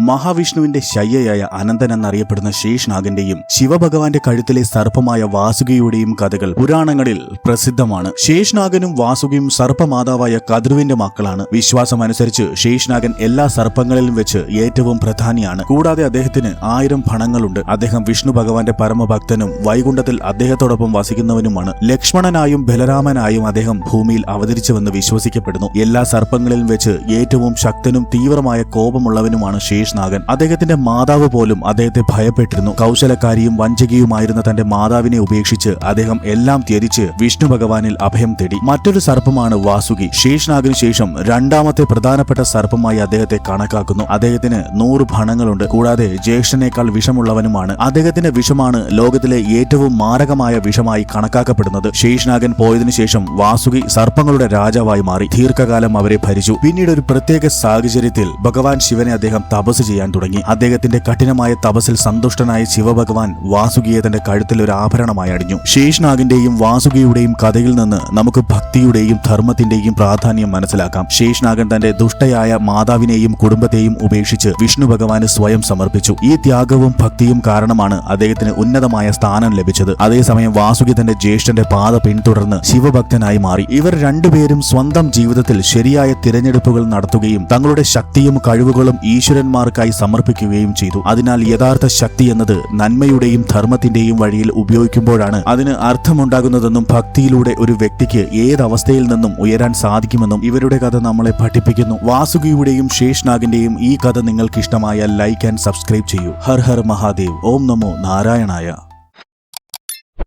മഹാവിഷ്ണുവിന്റെ ശയ്യയായ അനന്തൻ എന്നറിയപ്പെടുന്ന ശേഷ്നാഗന്റെയും ശിവഭഗവാന്റെ കഴുത്തിലെ സർപ്പമായ വാസുകിയുടെയും കഥകൾ പുരാണങ്ങളിൽ പ്രസിദ്ധമാണ്. ശേഷ്നാഗനും വാസുകിയും സർപ്പമാതാവായ കതിർവിന്റെ മക്കളാണ്. വിശ്വാസമനുസരിച്ച് ശേഷ്നാഗൻ എല്ലാ സർപ്പങ്ങളിലും വെച്ച് ഏറ്റവും പ്രധാനിയാണ്. കൂടാതെ അദ്ദേഹത്തിന് ആയിരം ഫണങ്ങളുണ്ട് അദ്ദേഹം വിഷ്ണു ഭഗവാന്റെ പരമഭക്തനും വൈകുണ്ഠത്തിൽ അദ്ദേഹത്തോടൊപ്പം വസിക്കുന്നവനുമാണ്. ലക്ഷ്മണനായും ബലരാമനായും അദ്ദേഹം ഭൂമിയിൽ അവതരിച്ചുവെന്ന് വിശ്വസിക്കപ്പെടുന്നു. എല്ലാ സർപ്പങ്ങളിലും വെച്ച് ഏറ്റവും ശക്തനും തീവ്രമായ കോപമുള്ളവനുമാണ് ശേഷ്നാഗൻ അദ്ദേഹത്തിന്റെ മാതാവ് പോലും അദ്ദേഹത്തെ ഭയപ്പെട്ടിരുന്നു കൗശലക്കാരിയും വഞ്ചകിയുമായിരുന്ന തന്റെ മാതാവിനെ ഉപേക്ഷിച്ച് അദ്ദേഹം എല്ലാം ത്യജിച്ച് വിഷ്ണു ഭഗവാനിൽ അഭയം തേടി മറ്റൊരു സർപ്പമാണ് വാസുകി ശേഷ്നാഗിനു ശേഷം രണ്ടാമത്തെ പ്രധാനപ്പെട്ട സർപ്പമായി അദ്ദേഹത്തെ കണക്കാക്കുന്നു അദ്ദേഹത്തിന് നൂറ് ഭണങ്ങളുണ്ട് കൂടാതെ ജ്യേഷ്ഠനേക്കാൾ വിഷമുള്ളവനുമാണ് അദ്ദേഹത്തിന്റെ വിഷമാണ് ലോകത്തിലെ ഏറ്റവും മാരകമായ വിഷമായി കണക്കാക്കപ്പെടുന്നത് ശേഷ്നാഗൻ പോയതിനു ശേഷം വാസുകി സർപ്പങ്ങളുടെ രാജാവായി മാറി ദീർഘകാലം അവരെ ഭരിച്ചു പിന്നീട് ഒരു പ്രത്യേക സാഹചര്യത്തിൽ ഭഗവാൻ ശിവനെ അദ്ദേഹം തപസ് ചെയ്യാൻ തുടങ്ങി. അദ്ദേഹത്തിന്റെ കഠിനമായ തപസ്സിൽ സന്തുഷ്ടനായ ശിവഭഗവാൻ വാസുകിയെ തന്റെ കഴുത്തിൽ ഒരു ആഭരണമായി അടിഞ്ഞു. ശേഷ്നാഗിന്റെയും വാസുകിയുടെയും കഥയിൽ നിന്ന് നമുക്ക് ഭക്തിയുടെയും ധർമ്മത്തിന്റെയും പ്രാധാന്യം മനസ്സിലാക്കാം. ശേഷ്നാഗൻ തന്റെ ദുഷ്ടയായ മാതാവിനെയും കുടുംബത്തെയും ഉപേക്ഷിച്ച് വിഷ്ണു ഭഗവാന് സ്വയം സമർപ്പിച്ചു. ഈ ത്യാഗവും ഭക്തിയും കാരണമാണ് അദ്ദേഹത്തിന് ഉന്നതമായ സ്ഥാനം ലഭിച്ചത്. അതേസമയം വാസുകി തന്റെ ജ്യേഷ്ഠന്റെ പാത പിന്തുടർന്ന് ശിവഭക്തനായി മാറി. ഇവർ രണ്ടുപേരും സ്വന്തം ജീവിതത്തിൽ ശരിയായ തിരഞ്ഞെടുപ്പുകൾ നടത്തുകയും തങ്ങളുടെ ശക്തിയും കഴിവുകളും ഈശ്വരന്മാർക്കായി സമർപ്പിക്കുകയും ചെയ്തു. അതിനാൽ യഥാർത്ഥ ശക്തി എന്നത് നന്മയുടെയും ധർമ്മത്തിന്റെയും വഴിയിൽ ഉപയോഗിക്കുമ്പോഴാണ് അതിന് അർത്ഥമുണ്ടാകുന്നതെന്നും ഭക്തിയിലൂടെ ഒരു വ്യക്തിക്ക് ഏതവസ്ഥയിൽ നിന്നും ഉയരാൻ സാധിക്കുമെന്നും ഇവരുടെ കഥ നമ്മളെ പഠിപ്പിക്കുന്നു. വാസുകിയുടെയും ശേഷ്നാഗിന്റെയും ഈ കഥ നിങ്ങൾക്ക് ഇഷ്ടമായാൽ ലൈക്ക് ആൻഡ് സബ്സ്ക്രൈബ് ചെയ്യൂ. ഹർ ഹർ മഹാദേവ്. ഓം നമോ നാരായണായ.